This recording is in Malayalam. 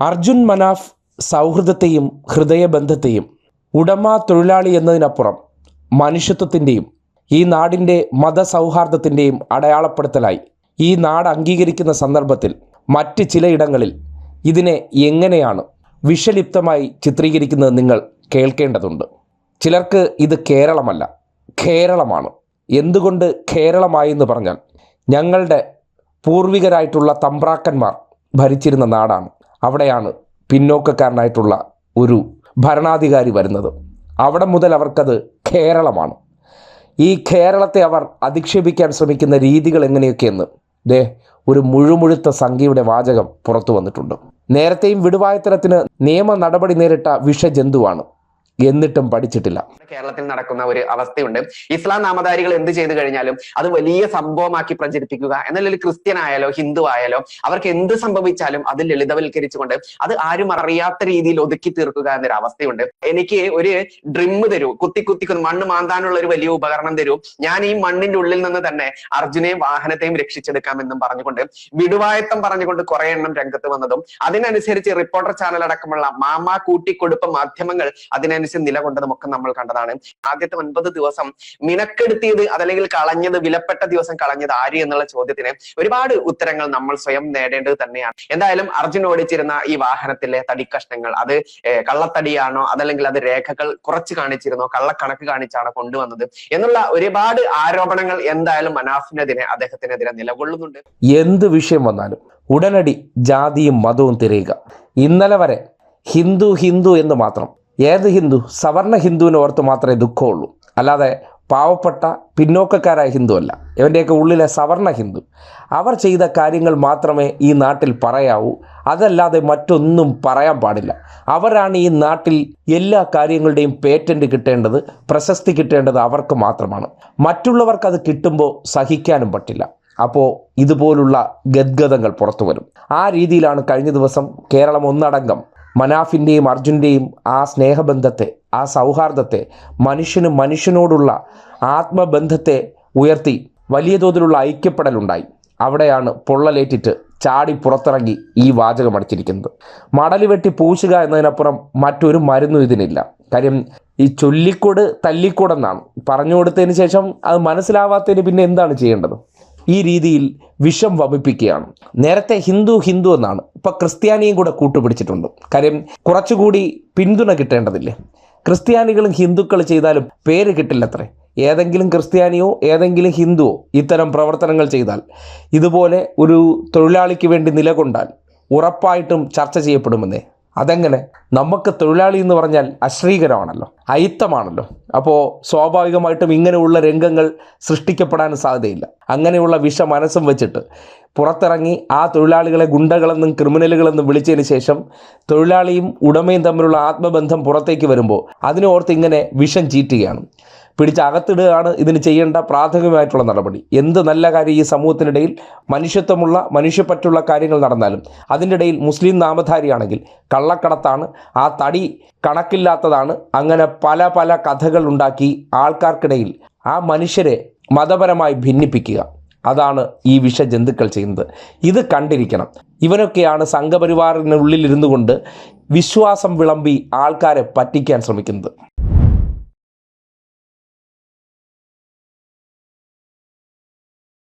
അർജുൻ മനാഫ് സൗഹൃദത്തെയും ഹൃദയബന്ധത്തെയും ഉടമ തൊഴിലാളി എന്നതിനപ്പുറം മനുഷ്യത്വത്തിന്റെയും ഈ നാടിന്റെ മതസൗഹാർദ്ദത്തിന്റെയും അടയാളപ്പെടുത്തലായി. ഈ നാട് അംഗീകരിക്കുന്ന സന്ദർഭത്തിൽ മറ്റ് ചിലയിടങ്ങളിൽ ഇതിനെ എങ്ങനെയാണ് വിഷലിപ്തമായി ചിത്രീകരിക്കുന്നത് നിങ്ങൾ കേൾക്കേണ്ടതുണ്ട്. ചിലർക്ക് ഇത് കേരളമല്ല കേരളമാണ്. എന്തുകൊണ്ട് കേരളമായെന്ന് പറഞ്ഞാൽ ഞങ്ങളുടെ പൂർവികരായിട്ടുള്ള തമ്പ്രാക്കന്മാർ ഭരിച്ചിരുന്ന നാടാണ് അവിടെയാണ് പിന്നോക്കക്കാരനായിട്ടുള്ള ഒരു ഭരണാധികാരി വരുന്നത്. അവിടെ മുതൽ അവർക്കത് കേരളമാണ്. ഈ കേരളത്തെ അവർ അധിക്ഷേപിക്കാൻ ശ്രമിക്കുന്ന രീതികൾ എങ്ങനെയൊക്കെയെന്ന് ദേ ഒരു മുഴുമുഴുത്ത സംഖ്യയുടെ വാചകം പുറത്തു വന്നിട്ടുണ്ട്. നേരത്തെയും വിടുവായത്തരത്തിന് നിയമ നടപടി നേരിട്ട വിഷജന്തുവാണ് എന്നിട്ടും പഠിച്ചിട്ടില്ല. കേരളത്തിൽ നടക്കുന്ന ഒരു അവസ്ഥയുണ്ട്. ഇസ്ലാം നാമധാരികൾ എന്ത് ചെയ്തു കഴിഞ്ഞാലും അത് വലിയ സംഭവമാക്കി പ്രചരിപ്പിക്കുക എന്നാൽ ക്രിസ്ത്യൻ ആയാലോ ഹിന്ദു ആയാലോ അവർക്ക് എന്ത് സംഭവിച്ചാലും അത് ലളിതവൽക്കരിച്ചുകൊണ്ട് അത് ആരും അറിയാത്ത രീതിയിൽ ഒതുക്കി തീർക്കുക എന്നൊരു അവസ്ഥയുണ്ട്. എനിക്ക് ഒരു ഡ്രിം തരൂ. കുത്തി കുത്തി മണ്ണ് മാന്താനുള്ള ഒരു വലിയ ഉപകരണം തരൂ. ഞാൻ ഈ മണ്ണിന്റെ ഉള്ളിൽ നിന്ന് തന്നെ അർജുനെയും വാഹനത്തെയും രക്ഷിച്ചെടുക്കാമെന്നും പറഞ്ഞുകൊണ്ട് വിടുവായത്തം പറഞ്ഞുകൊണ്ട് കുറെ എണ്ണം രംഗത്ത് വന്നതും അതിനനുസരിച്ച് റിപ്പോർട്ടർ ചാനൽ അടക്കമുള്ള മാമാ കൂട്ടിക്കൊടുപ്പ് മാധ്യമങ്ങൾ അതിനനുസരിച്ച് നിലകൊണ്ടതും ഒക്കെ നമ്മൾ കണ്ടതാണ്. ആദ്യത്തെ ഒൻപത് ദിവസം മിനക്കെടുത്തിയത് അതല്ലെങ്കിൽ കളഞ്ഞത് വിലപ്പെട്ട ദിവസം കളഞ്ഞത് ആര് എന്നുള്ള ചോദ്യത്തിന് ഒരുപാട് ഉത്തരങ്ങൾ നമ്മൾ സ്വയം നേടേണ്ടത് തന്നെയാണ്. എന്തായാലും അർജുൻ ഓടിച്ചിരുന്ന ഈ വാഹനത്തിലെ തടിക്കഷ്ണങ്ങൾ അത് കള്ളത്തടിയാണോ അതല്ലെങ്കിൽ അത് രേഖകൾ കുറച്ച് കാണിച്ചിരുന്നോ കള്ളക്കണക്ക് കാണിച്ചാണോ കൊണ്ടുവന്നത് എന്നുള്ള ഒരുപാട് ആരോപണങ്ങൾ എന്തായാലും മനാഫിനെതിരെ അദ്ദേഹത്തിനെതിരെ നിലകൊള്ളുന്നുണ്ട്. എന്ത് വിഷയം വന്നാലും ഉടനടി ജാതിയും മതവും തിരയുക. ഇന്നലെ വരെ ഹിന്ദു ഹിന്ദു എന്ന് മാത്രം ഏത് ഹിന്ദു? സവർണ ഹിന്ദുവിനെ ഓർത്ത് മാത്രമേ ദുഃഖമുള്ളൂ. അല്ലാതെ പാവപ്പെട്ട പിന്നോക്കക്കാരായ ഹിന്ദു അല്ല. ഇവന്റെയൊക്കെ ഉള്ളിലെ സവർണ ഹിന്ദു. അവർ ചെയ്ത കാര്യങ്ങൾ മാത്രമേ ഈ നാട്ടിൽ പറയാവൂ. അതല്ലാതെ മറ്റൊന്നും പറയാൻ പാടില്ല. അവരാണ് ഈ നാട്ടിൽ എല്ലാ കാര്യങ്ങളുടെയും പേറ്റന്റ് കിട്ടേണ്ടത് പ്രശസ്തി കിട്ടേണ്ടത് അവർക്ക് മാത്രമാണ്. മറ്റുള്ളവർക്ക് അത് കിട്ടുമ്പോൾ സഹിക്കാനും പറ്റില്ല. അപ്പോൾ ഇതുപോലുള്ള ഗദ്ഗതങ്ങൾ പുറത്തു വരും. ആ രീതിയിലാണ് കഴിഞ്ഞ ദിവസം കേരളം ഒന്നടങ്കം മനാഫിന്റെയും അർജുന്റെയും ആ സ്നേഹബന്ധത്തെ ആ സൗഹാർദ്ദത്തെ മനുഷ്യന് മനുഷ്യനോടുള്ള ആത്മബന്ധത്തെ ഉയർത്തി വലിയ തോതിലുള്ള ഐക്യപ്പെടലുണ്ടായി. അവിടെയാണ് പൊള്ളലേറ്റിട്ട് ചാടി പുറത്തിറങ്ങി ഈ വാചകം അടിച്ചിരിക്കുന്നത്. മടൽ വെട്ടി പൂശുക എന്നതിനപ്പുറം മറ്റൊരു മരുന്നും ഇതിനില്ല. കാര്യം ഈ ചൊല്ലിക്കൊട് തല്ലിക്കൊടെന്നാണ്. പറഞ്ഞു കൊടുത്തതിന് ശേഷം അത് മനസ്സിലാവാത്തതിന് പിന്നെ എന്താണ് ചെയ്യേണ്ടത്? ഈ രീതിയിൽ വിഷം വമിപ്പിക്കുകയാണ്. നേരത്തെ ഹിന്ദു ഹിന്ദു എന്നാണ്. ഇപ്പോൾ ക്രിസ്ത്യാനിയും കൂടെ കൂട്ടുപിടിച്ചിട്ടുണ്ട്. കാര്യം കുറച്ചുകൂടി പിന്തുണ കിട്ടേണ്ടതില്ലേ? ക്രിസ്ത്യാനികളും ഹിന്ദുക്കൾ ചെയ്താലും പേര് കിട്ടില്ലത്രേ. ഏതെങ്കിലും ക്രിസ്ത്യാനിയോ ഏതെങ്കിലും ഹിന്ദുവോ ഇത്തരം പ്രവർത്തനങ്ങൾ ചെയ്താൽ ഇതുപോലെ ഒരു തൊഴിലാളിക്ക് വേണ്ടി നിലകൊണ്ടാൽ ഉറപ്പായിട്ടും ചർച്ച ചെയ്യപ്പെടുമെന്നേ അതെങ്ങനെ? നമുക്ക് തൊഴിലാളി എന്ന് പറഞ്ഞാൽ അശ്രീകരമാണല്ലോ അയിത്തമാണല്ലോ. അപ്പോൾ സ്വാഭാവികമായിട്ടും ഇങ്ങനെയുള്ള രംഗങ്ങൾ സൃഷ്ടിക്കപ്പെടാൻ സാധ്യതയില്ല. അങ്ങനെയുള്ള വിഷ മനസ്സും വെച്ചിട്ട് പുറത്തിറങ്ങി ആ തൊഴിലാളികളെ ഗുണ്ടകളെന്നും ക്രിമിനലുകളെന്നും വിളിച്ചതിന് ശേഷം തൊഴിലാളിയും ഉടമയും തമ്മിലുള്ള ആത്മബന്ധം പുറത്തേക്ക് വരുമ്പോൾ അതിനോർത്ത് ഇങ്ങനെ വിഷം ചീറ്റുകയാണ്. പിടിച്ച് അകത്തിടുകയാണ് ഇതിന് ചെയ്യേണ്ട പ്രാഥമികമായിട്ടുള്ള നടപടി. എന്ത് നല്ല കാര്യം ഈ സമൂഹത്തിനിടയിൽ മനുഷ്യത്വമുള്ള മനുഷ്യപ്പറ്റുള്ള കാര്യങ്ങൾ നടന്നാലും അതിന്റെ ഇടയിൽ മുസ്ലിം നാമധാരിയാണെങ്കിൽ കള്ളക്കടത്താണ് ആ തടി കണക്കില്ലാത്തതാണ് അങ്ങനെ പല പല കഥകൾ ഉണ്ടാക്കി ആൾക്കാർക്കിടയിൽ ആ മനുഷ്യരെ മതപരമായി ഭിന്നിപ്പിക്കുക. അതാണ് ഈ വിഷജന്തുക്കൾ ചെയ്യുന്നത്. ഇത് കണ്ടിരിക്കണം. ഇവനൊക്കെയാണ് സംഘപരിവാറിനുള്ളിലിരുന്നു കൊണ്ട് വിശ്വാസം വിളമ്പി ആൾക്കാരെ പറ്റിക്കാൻ ശ്രമിക്കുന്നത്.